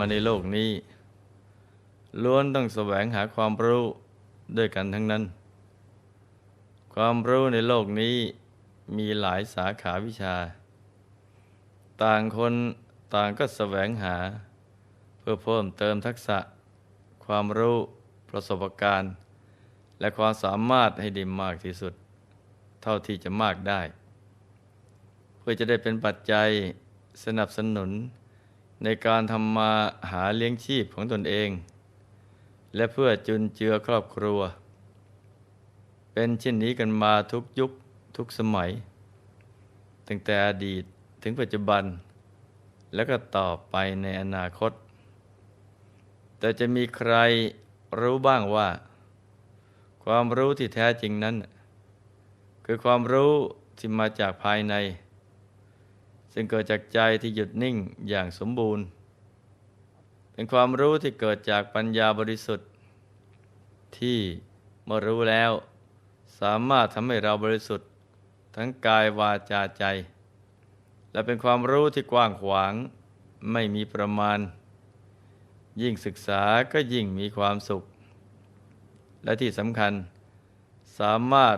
มาในโลกนี้ ล้วนต้องแสวงหาความรู้ด้วยกันทั้งนั้น ความรู้ในโลกนี้มีหลายสาขาวิชา ต่างคนต่างก็แสวงหา เพื่อเพิ่มเติมทักษะ ความรู้ประสบการณ์ และความสามารถให้ดีมากที่สุด เท่าที่จะมากได้ เพื่อจะได้เป็นปัจจัยสนับสนุน ในการทำมาหาเลี้ยงชีพของตนเอง และเพื่อจุนเจือครอบครัว เป็นเช่นนี้กันมาทุกยุคทุกสมัย ตั้งแต่อดีตถึงปัจจุบัน แล้วก็ต่อไปในอนาคต แต่จะมีใครรู้บ้างว่า ความรู้ที่แท้จริงนั้น คือความรู้ที่มาจากภายใน ซึ่งเกิดจากใจที่หยุดนิ่งอย่างสมบูรณ์ เป็นความรู้ที่เกิดจากปัญญาบริสุทธิ์ ที่เมื่อรู้แล้ว สามารถทำให้เราบริสุทธิ์ ทั้งกายวาจาใจ และเป็นความรู้ที่กว้างขวางไม่มีประมาณ ยิ่งศึกษาก็ยิ่งมีความสุข และที่สำคัญสามารถ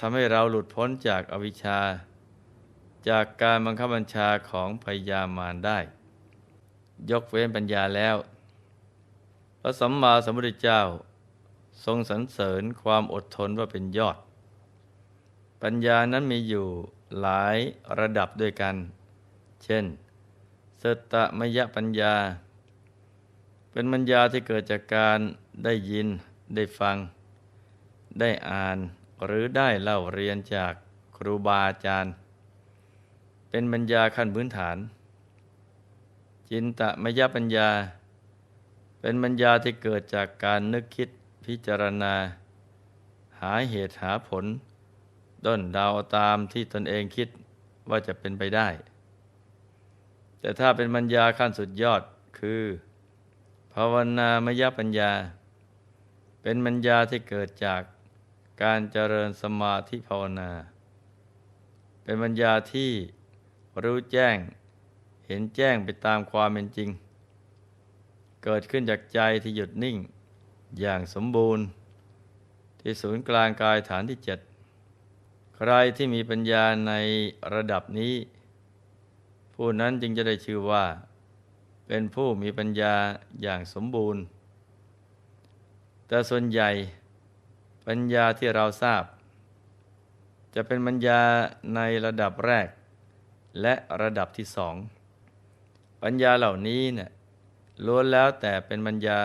ทำให้เราหลุดพ้นจากอวิชชา จากการบังคับบัญชาของพยามารได้ ยกเว้นปัญญาแล้ว พระสัมมาสัมพุทธเจ้า ทรงสรรเสริญความอดทนว่าเป็นยอด ปัญญานั้นมีอยู่หลายระดับด้วยกัน เช่น สตมยปัญญา เป็นปัญญาที่เกิดจากการได้ยินได้ฟัง ได้อ่านหรือได้เล่าเรียนจากครูบาอาจารย์ เป็นปัญญาขั้นพื้นฐาน จินตมยปัญญา เป็นปัญญาที่เกิดจากการนึกคิดพิจารณา หาเหตุหาผล ด้นเดาตามที่ตนเองคิดว่าจะเป็นไปได้ แต่ถ้าเป็นปัญญาขั้นสุดยอดคือ ภาวนามยปัญญา เป็นปัญญาที่เกิดจากการเจริญสมาธิภาวนา เป็นปัญญาที่ รู้แจ้ง เห็นแจ้งไปตามความเป็นจริง เกิดขึ้นจากใจที่หยุดนิ่ง อย่างสมบูรณ์ ที่ศูนย์กลางกายฐานที่เจ็ดใครที่มีปัญญาในระดับนี้ ผู้นั้นจึงจะได้ชื่อว่า เป็นผู้มีปัญญาอย่างสมบูรณ์ แต่ส่วนใหญ่ปัญญาที่เราทราบ จะเป็นปัญญาในระดับแรก และระดับที่สอง ปัญญาเหล่านี้เนี่ยล้วนแล้วแต่เป็นปัญญา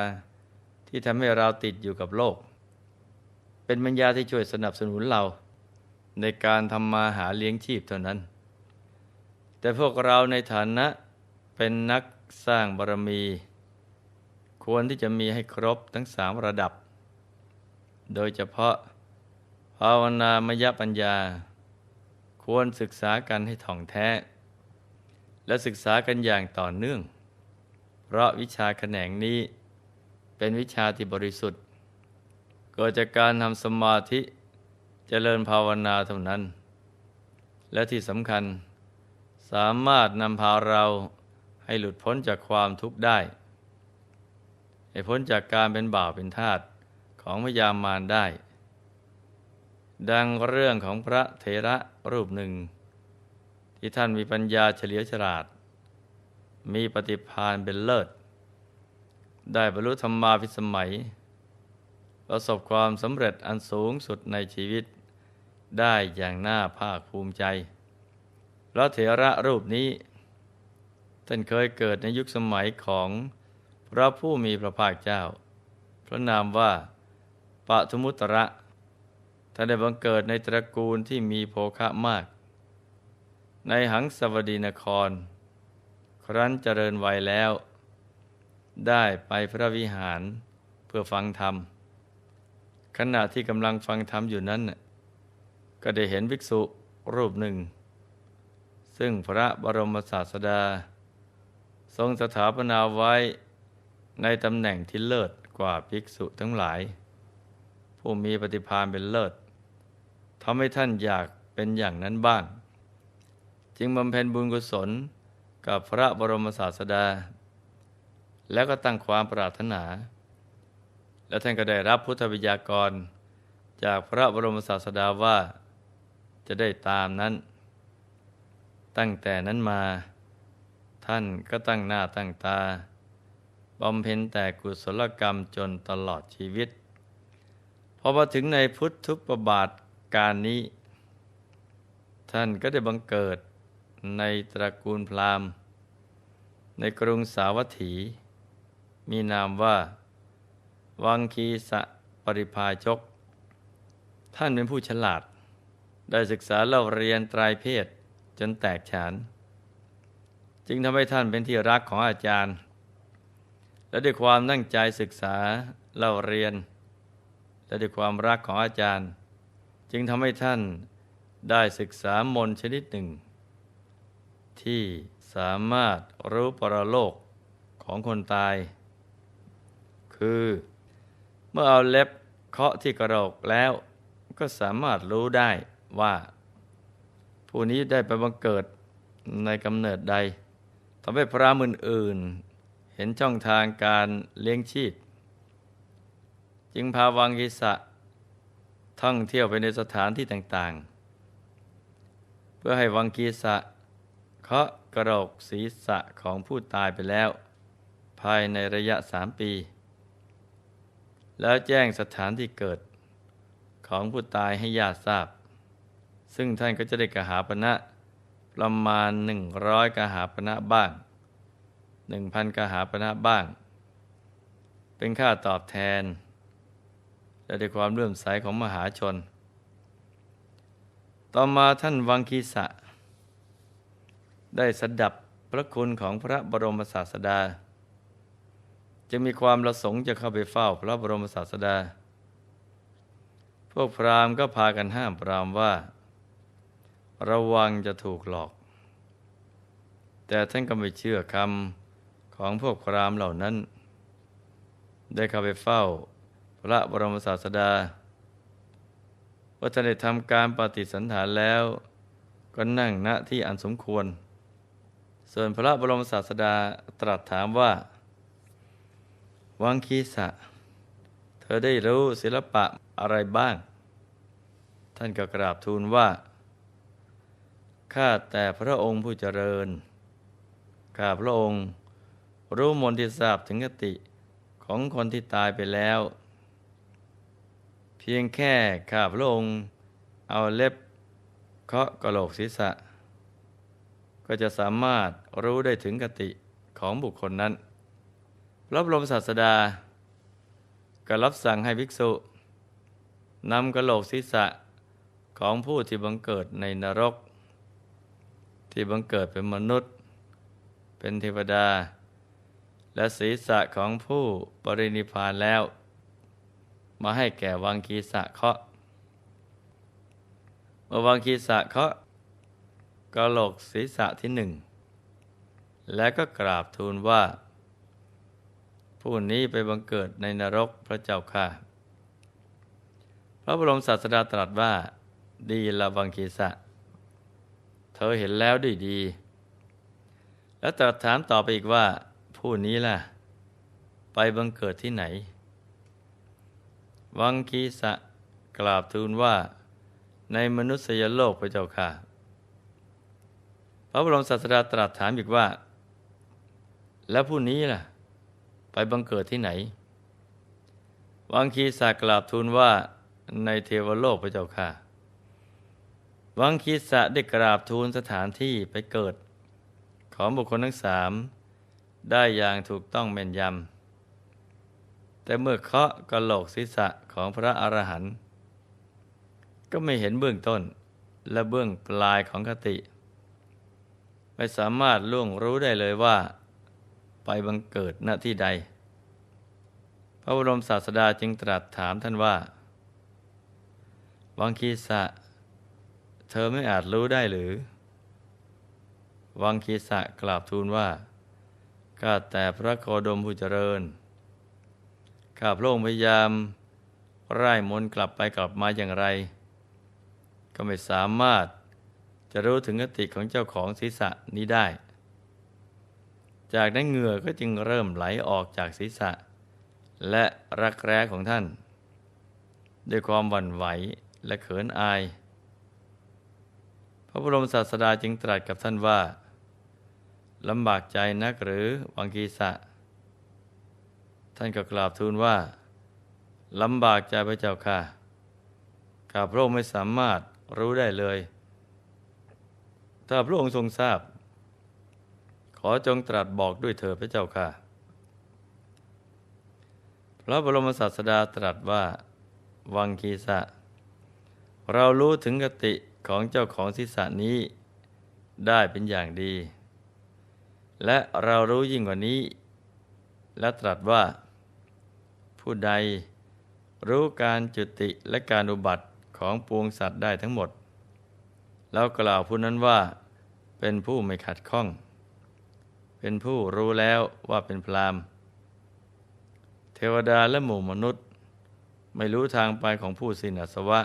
ที่ทำให้เราติดอยู่กับโลก เป็นปัญญาที่ช่วยสนับสนุนเรา ในการทำมาหาเลี้ยงชีพเท่านั้น แต่พวกเราในฐานะเป็นนักสร้างบารมี ควรที่จะมีให้ครบทั้งสามระดับ โดยเฉพาะภาวนามยปัญญา ควรศึกษากันให้ถ่องแท้ และศึกษากันอย่างต่อเนื่อง เพราะวิชาแขนงนี้เป็นวิชาที่บริสุทธิ์เกิดจากการทำสมาธิจเจริญภาวนาเท่านั้น และที่สำคัญสามารถนำพาเราให้หลุดพ้นจากความทุกข์ได้ ให้พ้นจากการเป็นบ่าวเป็นทาสของพยามารได้ ดังเรื่องของพระเถระรูปหนึ่ง ที่ท่านมีปัญญาเฉลียวฉลาด มีปฏิภาณเป็นเลิศ ได้บรรลุธรรมาภิสมัย ประสบความสำเร็จอันสูงสุดในชีวิต ได้อย่างน่าภาคภูมิใจ พระเถระรูปนี้ ท่านเคยเกิดในยุคสมัยของพระผู้มีพระภาคเจ้า พระนามว่าปทุมุตระ ท่านได้บังเกิดในตระกูลที่มีโภคะมาก ในหังสวดีนคร ครั้นเจริญวัยแล้ว ได้ไปพระวิหารเพื่อฟังธรรม ขณะที่กำลังฟังธรรมอยู่นั้น ก็ได้เห็นภิกษุรูปหนึ่ง ซึ่งพระบรมศาสดา ทรงสถาปนาไว้ในตำแหน่งที่เลิศกว่าภิกษุทั้งหลาย ผู้มีปฏิภาณเป็นเลิศ ทำให้ท่านอยากเป็นอย่างนั้นบ้าง จึงบำเพ็ญบุญกุศลกับพระบรมศาสดา แล้วก็ตั้งความปรารถนา แล้วท่านก็ได้รับพุทธวิยากร จากพระบรมศาสดาว่าจะได้ตามนั้น ตั้งแต่นั้นมา ท่านก็ตั้งหน้าตั้งตาบำเพ็ญแต่กุศลกรรมจนตลอดชีวิต พอมาถึงในพุทธุปบาท การนี้ ท่านก็ได้บังเกิดในตระกูลพราหมณ์ ในกรุงสาวัตถี มีนามว่า วังคีสะปริพาชก ท่านเป็นผู้ฉลาด ได้ศึกษาเล่าเรียนตรายเพศจนแตกฉาน จึงทำให้ท่านเป็นที่รักของอาจารย์ และด้วยความตั้งใจศึกษาเล่าเรียน และด้วยความรักของอาจารย์ จึงทำให้ท่านได้ศึกษามนชนิดหนึ่ง ที่สามารถรู้ปรโลกของคนตาย คือเมื่อเอาเล็บเคาะที่กระโหลกแล้วก็สามารถรู้ได้ว่า ผู้นี้ได้ไปบังเกิดในกำเนิดใดทำให้พระมืออื่น เห็นช่องทางการเลี้ยงชีพ จึงพาวังกิสะ ท่องเที่ยวไปในสถานที่ต่างๆ เพื่อให้วังกีสะเคาะกระโหลกศีรษะของผู้ตายไปแล้ว ภายในระยะสามปี แล้วแจ้งสถานที่เกิดของผู้ตายให้ญาติทราบ ซึ่งท่านก็จะได้กหาปณะประมาณหนึ่งร้อยกหาปณะบ้างหนึ่งพันกหาปณะบ้าง เป็นค่าตอบแทน และด้วยความเลื่อมใสของมหาชน ต่อมาท่านวังคีสะ ได้สดับพระคุณของพระบรมศาสดา จะมีความประสงค์จะเข้าไปเฝ้าพระบรมศาสดา พวกพราหมณ์ก็พากันห้ามปราหมณ์ว่า ระวังจะถูกหลอก แต่ท่านก็ไม่เชื่อคำของพวกพราหมณ์เหล่านั้น ได้เข้าไปเฝ้า พระบรมศาสดา ว่าท่านได้ทำการปฏิสันถานแล้ว ก็นั่งณที่อันสมควร ส่วนพระบรมศาสดาตรัสถามว่า วังคีสะ เธอได้รู้ศิลปะอะไรบ้าง ท่านก็กราบทูลว่า ข้าแต่พระองค์ผู้เจริญ ข้าพระองค์รู้มนต์ที่ทราบถึงกติของคนที่ตายไปแล้ว พียงแค่ข้าพระองค์เอาเล็บเคาะกระโหลกศีรษะ ก็จะสามารถรู้ได้ถึงกติของบุคคลนั้นพระบรมศาสดา ก็รับสั่งให้ภิกษุนำกระโหลกศีรษะของผู้ที่บังเกิดในนรก ที่บังเกิดเป็นมนุษย์ เป็นเทวดา และศีรษะของผู้ปรินิพานแล้ว มาให้แก่วังคีสะเคาะเมื่อวังคีสะเคาะกระโหลกศีรษะที่หนึ่ง และก็กราบทูลว่า ผู้นี้ไปบังเกิดในนรกพระเจ้าค่ะ พระบรมศาสดาตรัสว่า ดีละวังคีสะ เธอเห็นแล้วด้วยดี แล้วตรัสถามต่อไปอีกว่า ผู้นี้ล่ะ ไปบังเกิดที่ไหน วังคีสะกราบทูลว่า ในมนุษยโลกพระเจ้าค่ะ พระบรมศาสดาตรัสถามอีกว่า แล้วผู้นี้ล่ะ ไปบังเกิดที่ไหน วังคีสะกราบทูลว่าในเทวโลกพระเจ้าค่ะ วังคีสะได้กราบทูลสถานที่ไปเกิด ของบุคคลทั้งสามได้อย่างถูกต้องแม่นยำ แต่เมื่อเคาะกระโหลกศีรษะของพระอรหันต์ก็ไม่เห็นเบื้องต้นและเบื้องปลายของคติ ไม่สามารถล่วงรู้ได้เลยว่า ไปบังเกิดณที่ใด พระบรมศาสดาจึงตรัสถามท่านว่าวังคีสะ เธอไม่อาจรู้ได้หรือ วังคีสะกราบทูลว่าข้าแต่พระโคดมผู้เจริญ ข้าพระองค์พยายามไล่มนกลับไปกลับมาอย่างไร ก็ไม่สามารถจะรู้ถึงกติของเจ้าของศีรษะนี้ได้ จากนั้นเหงื่อก็จึงเริ่มไหลออกจากศีรษะ และรักแร้ของท่าน ด้วยความหวั่นไหวและเขินอาย พระบรมศาสดาจึงตรัสกับท่านว่าลำบากใจนักหรือวังคีสะ ท่านก็กราบทูลว่าลำบากใจพระเจ้าค่ะข้าพระองค์ไม่สามารถรู้ได้เลย ถ้าพระองค์ทรงทราบ ขอจงตรัสบอกด้วยเถิดพระเจ้าค่ะ พระบรมศาสดาตรัสว่า วังคีสะ เรารู้ถึงกติของเจ้าของศีรษะนี้ได้เป็นอย่างดี และเรารู้ยิ่งกว่านี้ และตรัสว่า ผู้ใดรู้การจุติและการอุบัติของปวงสัตว์ได้ทั้งหมด แล้วกล่าวผู้นั้นว่า เป็นผู้ไม่ขัดข้อง เป็นผู้รู้แล้วว่าเป็นพรามเทวดาและหมู่มนุษย์ ไม่รู้ทางไปของผู้สินอสวะ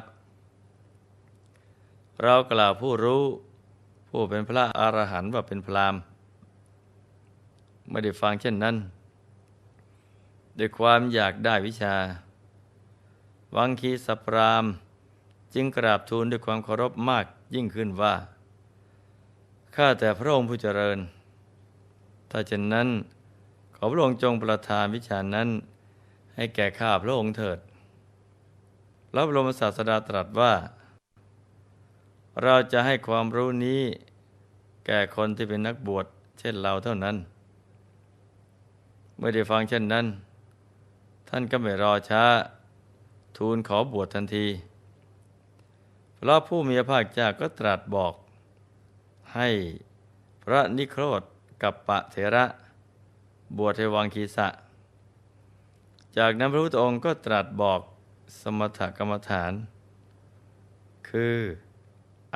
เรากล่าวผู้รู้ ผู้เป็นพระอรหันต์ว่าเป็นพรามไม่ได้ฟังเช่นนั้น ด้วยความอยากได้วิชา วังคีสปราม จึงกราบทูลด้วยความเคารพมากยิ่งขึ้นว่า ข้าแต่พระองค์ผู้เจริญ ถ้าเช่นนั้น ขอพระองค์จงประทานวิชานั้น ให้แก่ข้าพระองค์เถิดพระบรมศาสดาตรัสว่า เราจะให้ความรู้นี้ แก่คนที่เป็นนักบวชเช่นเราเท่านั้น เมื่อได้ฟังเช่นนั้น ท่านก็ไม่รอช้า ทูลขอบวชทันที พระผู้มีพระภาคเจ้าก็ตรัสบอก ให้พระนิโครธกับปะเถระ บวชในวังคีสะ จากนั้นพระพุทธองค์ก็ตรัสบอกสมถกรรมฐาน คือ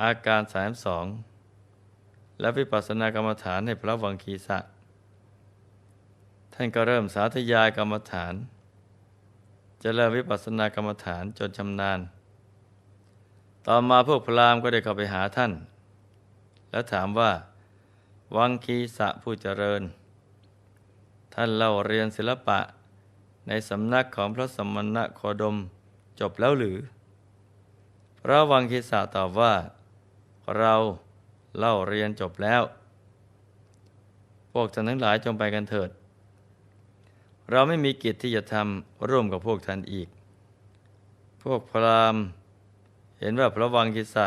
อาการสามสองและวิปัสสนากรรมฐานให้พระวังคีสะ ท่านก็เริ่มสาธยายกรรมฐาน จะเริ่มวิปัสสนากรรมฐานจนชำนาญ ต่อมาพวกพราหมณ์ก็ได้เข้าไปหาท่าน แล้วถามว่า วังคีสะผู้เจริญ ท่านเล่าเรียนศิลปะในสำนักของพระสมณะโคดมจบแล้วหรือ พระวังคีสะตอบว่า เราเล่าเรียนจบแล้ว พวกท่านทั้งหลายจงไปกันเถิด เราไม่มีกิจที่จะทำร่วมกับพวกท่านอีก พวกพราหมณ์ เห็นว่าพระวังคิสะ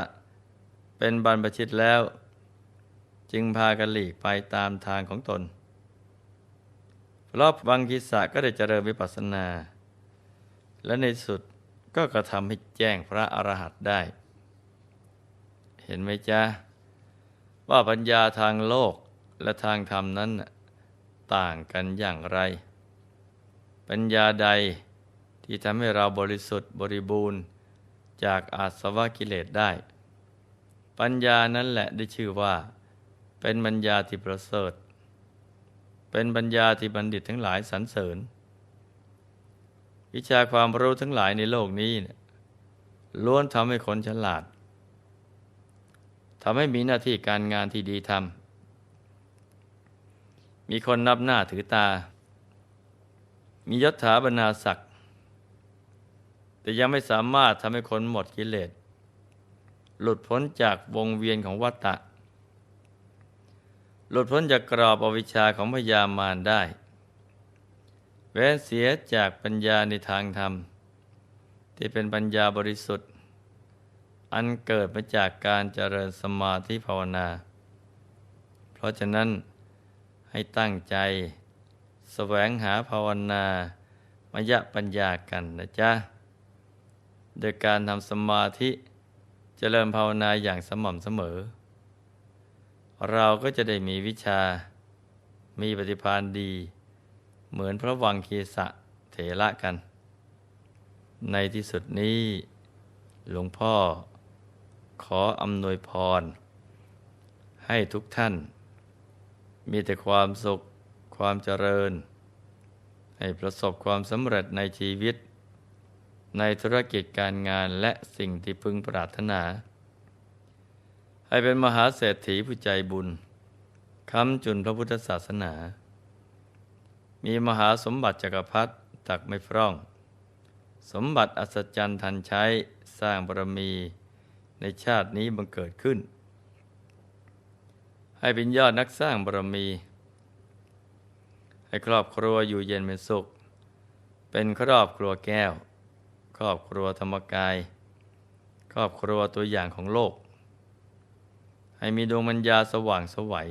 เป็นบรรพชิตแล้ว จึงพากันหลีกไปตามทางของตน พระวังคิสะก็ได้เจริญวิปัสสนา และในสุดก็กระทำให้แจ้งพระอรหันต์ได้ เห็นไหมจ๊ะ ว่าปัญญาทางโลกและทางธรรมนั้นต่างกันอย่างไร ปัญญาใดที่ทำให้เราบริสุทธิ์บริบูรณ์จากอาสวะกิเลสได้ ปัญญานั้นแหละได้ชื่อว่า เป็นปัญญาที่ประเสริฐ เป็นปัญญาที่บัณฑิตทั้งหลายสรรเสริญ วิชาความรู้ทั้งหลายในโลกนี้ล้วนทำให้คนฉลาดทำให้มีหน้าที่การงานที่ดีทำมีคนนับหน้าถือตา มียศถาบรรณาศักดิ์แต่ยังไม่สามารถทำให้คนหมดกิเลสหลุดพ้นจากวงเวียนของวัฏฏะหลุดพ้นจากกรอบอวิชชาของพยามารได้ แว้นเสียจากปัญญาในทางธรรม ที่เป็นปัญญาบริสุทธิ์ อันเกิดมาจากการเจริญสมาธิภาวนา เพราะฉะนั้นให้ตั้งใจ แสวงหาภาวนามยะปัญญากันนะจ๊ะ โดยการทำสมาธิจเจริญภาวนาอย่างสม่ำเสมอ เราก็จะได้มีวิชา มีปฏิภาณดี เหมือนพระวังคีสะเถระกัน ในที่สุดนี้ หลวงพ่อขออำนวยพร ให้ทุกท่าน มีแต่ความสุข ความเจริญ ให้ประสบความสำเร็จในชีวิต ในธุรกิจการงานและสิ่งที่พึงปรารถนา ให้เป็นมหาเศรษฐีผู้ใจบุญคำจุนพระพุทธศาสนา มีมหาสมบัติจักรพรรดิตักไม่พร่อง สมบัติอัศจรรย์ทันใช้สร้างบารมีในชาตินี้บังเกิดขึ้น ให้เป็นยอดนักสร้างบารมี ให้ครอบครัวอยู่เย็นเป็นสุข เป็นครอบครัวแก้ว ครอบครัวธรรมกาย ครอบครัวตัวอย่างของโลก ให้มีดวงมัญญาสว่างสวัย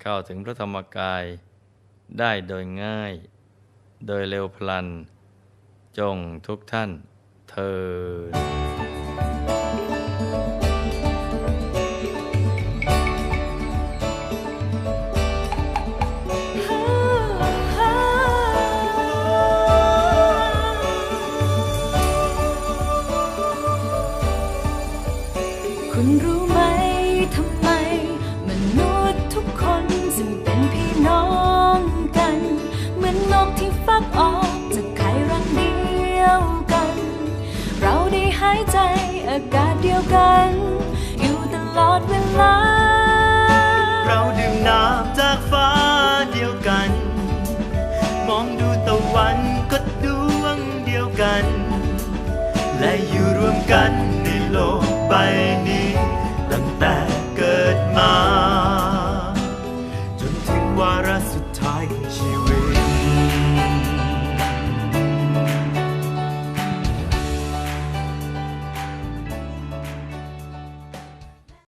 เข้าถึงพระธรรมกายได้โดยง่าย โดยเร็วพลัน จงทุกท่านเทิน อ